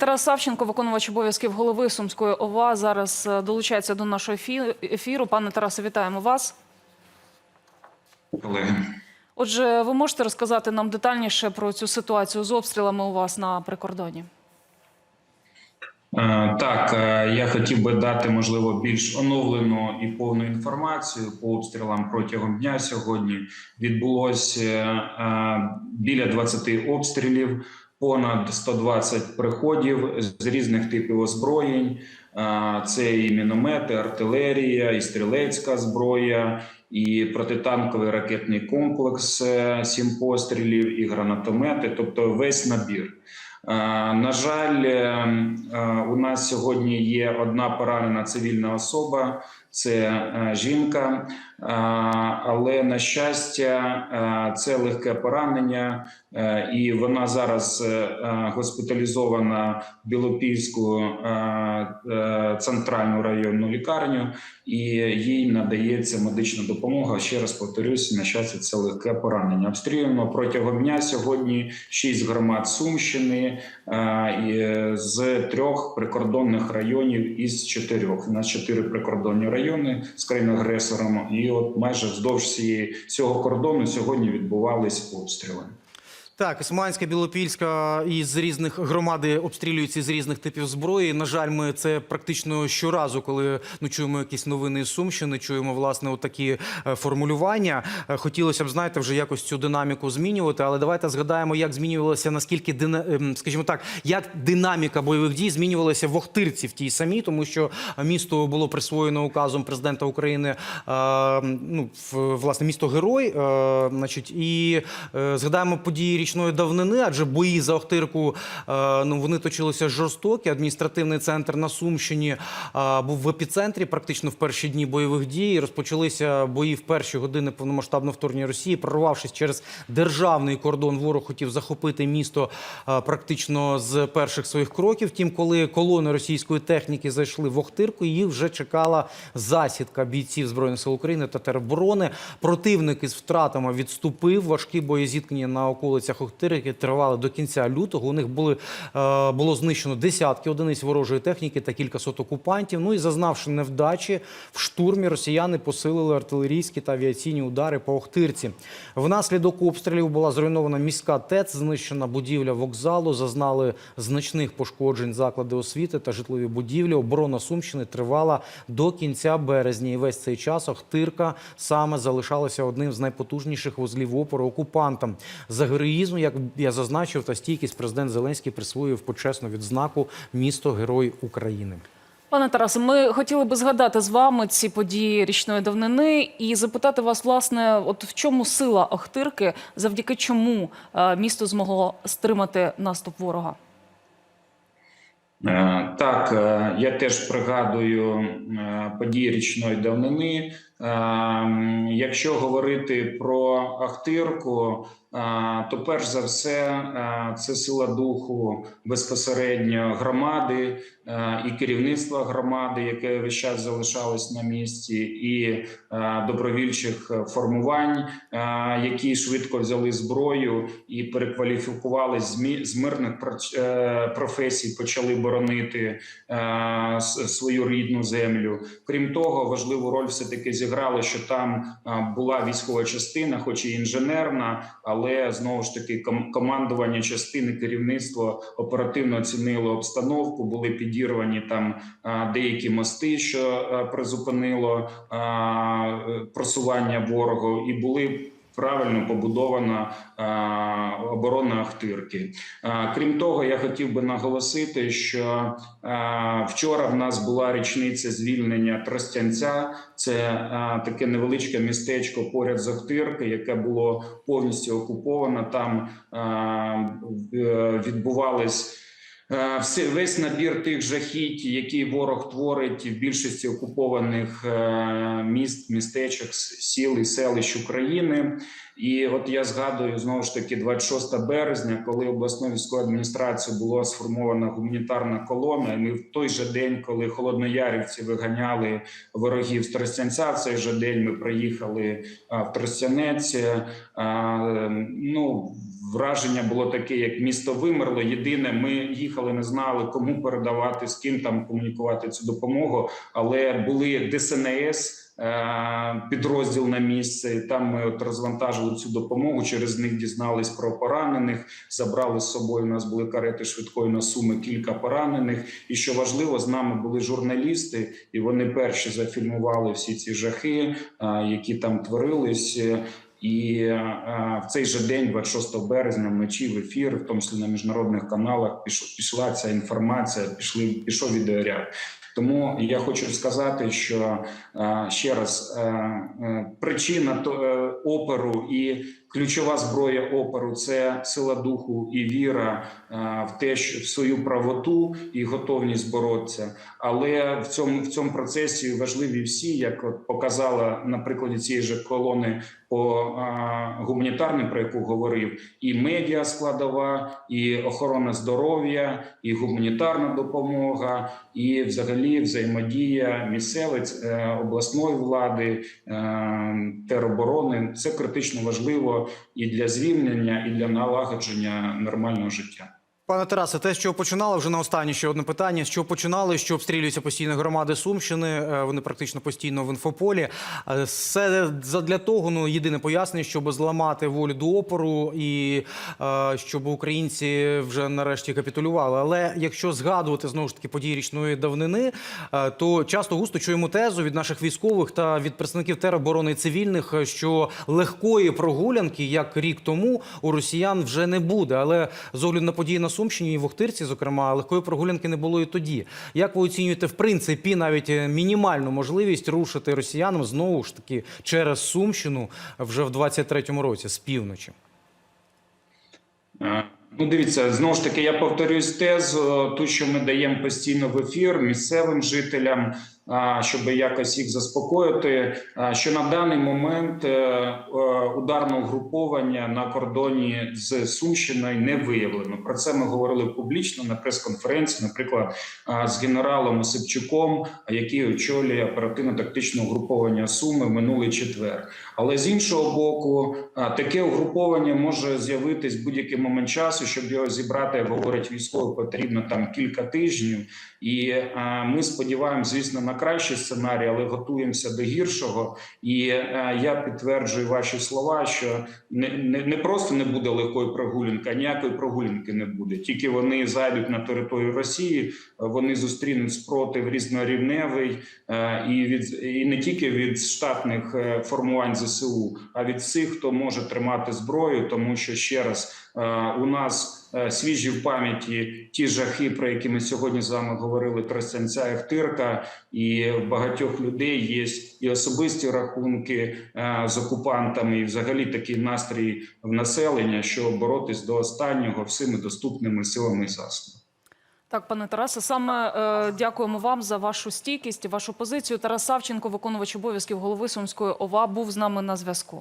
Тарас Савченко, виконувач обов'язків голови Сумської ОВА, зараз е, долучається до нашого ефі- ефіру. Пане Тарасе, вітаємо вас. колеги. Отже, ви можете розказати нам детальніше про цю ситуацію з обстрілами у вас на прикордоні? Е, Так, е, я хотів би дати можливо більш оновлену і повну інформацію по обстрілам протягом дня. Сьогодні відбулося біля 20 обстрілів, понад 120 приходів з різних типів озброєнь. Це і міномети, артилерія, і стрілецька зброя, і протитанковий ракетний комплекс, е, сім пострілів, і гранатомети, тобто весь набір. На жаль, е, е, у нас сьогодні є одна поранена цивільна особа, це жінка, але на щастя, це легке поранення, і вона зараз е, е, госпіталізована в Білопільську е, е, центральну районну лікарню, і їй надається медична допомога. Ще раз повторюсь, на щастя, це легке поранення. Обстрілюємо протягом дня сьогодні шість громад Сумщини е, з трьох прикордонних районів із чотирьох. У нас чотири прикордонні райони з країною-агресором, і от майже вздовж цього кордону сьогодні відбувались обстріли. Так, Сманська, Білопільська із різних громади обстрілюються з різних типів зброї. На жаль, ми це практично щоразу, коли ну чуємо якісь новини з Сумщини, чуємо власне отакі е, формулювання. Е, Хотілося б знаєте, вже якось цю динаміку змінювати. Але давайте згадаємо, як змінювалося наскільки ем, скажімо так, як динаміка бойових дій змінювалася в Охтирці в тій самій, тому що місто було присвоєно указом президента України. е, Ну власне місто герой. Значить, і згадаємо події річної давнини, адже бої за Охтирку е, ну вони точилися жорстокі. Адміністративний центр на Сумщині е, був в епіцентрі практично в перші дні бойових дій. Розпочалися бої в перші години повномасштабного вторгнення Росії, прорвавшись через державний кордон, ворог хотів захопити місто е, практично з перших своїх кроків. Втім, коли колони російської техніки зайшли в Охтирку, їх вже чекала засідка бійців збройних сил України та тероборони. Противник із втратами відступив. Важкі боєзіткнення на околицях Охтирки тривали до кінця лютого. У них були е, було знищено десятки одиниць ворожої техніки та кількасот окупантів. Ну і зазнавши невдачі в штурмі, росіяни посилили артилерійські та авіаційні удари по Охтирці. Внаслідок обстрілів була зруйнована міська ТЕЦ, знищена будівля вокзалу, зазнали значних пошкоджень заклади освіти та житлові будівлі. Оборона Сумщини тривала до кінця березня. І весь цей час Охтирка саме залишалася одним з найпотужніших вузлів опору окупантам. За героїзм, як я зазначив, та стійкість президент Зеленський присвоїв почесну відзнаку місто Герой України. Пане Тарасе, ми хотіли би згадати з вами ці події річної давнини і запитати вас, власне, от в чому сила Охтирки, завдяки чому е, місто змогло стримати наступ ворога? Е, Так, е, я теж пригадую події річної давнини. Е, м, Якщо говорити про Ахтирку, е, то перш за все е, це сила духу безпосередньо громади е, і керівництва громади, яке весь час залишалось на місці, і добровільчих формувань, які швидко взяли зброю і перекваліфікували з мирних професій, почали боронити свою рідну землю. Крім того, важливу роль все таки зіграло, що там була військова частина, хоч і інженерна, але знову ж таки командування частини, керівництво оперативно оцінило обстановку. Були підірвані там деякі мости, що призупинило е, просування ворогу, і були. Правильно побудована е, оборона Ахтирки. Е, Крім того, я хотів би наголосити, що е, вчора в нас була річниця звільнення Тростянця. Це таке невеличке містечко поряд з Охтирки, яке було повністю окуповано. Там відбувались. Е, Весь набір тих жахіть, які ворог творить в більшості окупованих е, міст, містечок, сіл і селищ України. І от я згадую знову ж таки 26 березня, коли обласною військовою адміністрацією була сформована гуманітарна колона. І ми в той же день, коли холодноярівці виганяли ворогів з Тростянця, в цей же день ми приїхали в Тростянець. Ну враження було таке, як місто вимерло. Єдине, ми їхали, не знали, кому передавати, з ким там комунікувати цю допомогу. Але були ДСНС. е, Підрозділ на місце, там ми от розвантажили цю допомогу. Через них дізнались про поранених, забрали з собою. У нас були карети швидкої на суми, кілька поранених. І що важливо, з нами були журналісти, і вони перші зафільмували всі ці жахи, е, які там творились. І е, в цей же день, 26 березня, вночі в ефір, в тому числі на міжнародних каналах, піш- пішла ця інформація, пішли пішов відеоряд. Тому я хочу сказати, що е, ще раз е, причина опору і ключова зброя опору це сила духу і віра е, в те, що в свою правоту і готовність боротися. Але в цьому в цьому процесі важливі всі, як от показала на прикладі цієї ж колони по гуманітарним, про яку говорив, і медіа складова, і охорона здоров'я, і гуманітарна допомога, і взагалі взаємодія місцевої е, обласної влади, е, тероборони. Це критично важливо і для звільнення, і для налагодження нормального життя. Пане Тарасе, те, що починали вже на останнє ще одне питання. Що починали, що обстрілюються постійно громади Сумщини. е, Вони практично постійно в інфополі. Е, Все для того, ну єдине пояснення, щоб зламати волю до опору і е, щоб українці вже нарешті капітулювали. Але якщо згадувати знову ж таки події річної давнини, то часто густо чуємо тезу від наших військових та від представників тероборони цивільних, що легкої прогулянки, як рік тому, у росіян вже не буде. Але з огляду на події на Сумщині і в Охтирці, зокрема, легкої прогулянки не було і тоді. Як ви оцінюєте в принципі навіть е, мінімальну можливість рушити росіянам знову ж таки через Сумщину вже в 23-му році з півночі? Е, Ну, дивіться, знову ж таки, я повторюсь тезу, ту, що ми даємо постійно в ефір місцевим жителям, щоб якось їх заспокоїти. Що на даний момент е, е, ударного угруповання на кордоні з Сумщиною не виявлено. Про це ми говорили публічно на прес-конференції, наприклад, з генералом Осипчуком, який очолює оперативно-тактичне угруповання Суми минулий четвер. Але з іншого боку, таке угруповання може з'явитись будь-який момент часу, щоб його зібрати, говорить військово, потрібно там кілька тижнів. І ми сподіваємося, звісно, на кращий сценарій, але готуємося до гіршого. І я підтверджую ваші слова, що не, не, не просто не буде легкої прогулянки, а ніякої прогулянки не буде. Тільки вони зайдуть на територію Росії, вони зустрінуть спротив різнорівневий е, і від і не тільки від штатних е, формувань ЗСУ, а від всіх, хто може тримати зброю, тому що ще раз е, у нас. Е, Свіжі в пам'яті ті жахи, про які ми сьогодні з вами говорили, Тростянця і Хтирка, і в багатьох людей є і особисті рахунки е, з окупантами, і взагалі такий настрій в населення, що боротись до останнього всіми доступними силами і засобами. Так, пане Тарасе, саме е, дякуємо вам за вашу стійкість, вашу позицію. Тарас Савченко, виконувач обов'язків голови Сумської ОВА, був з нами на зв'язку.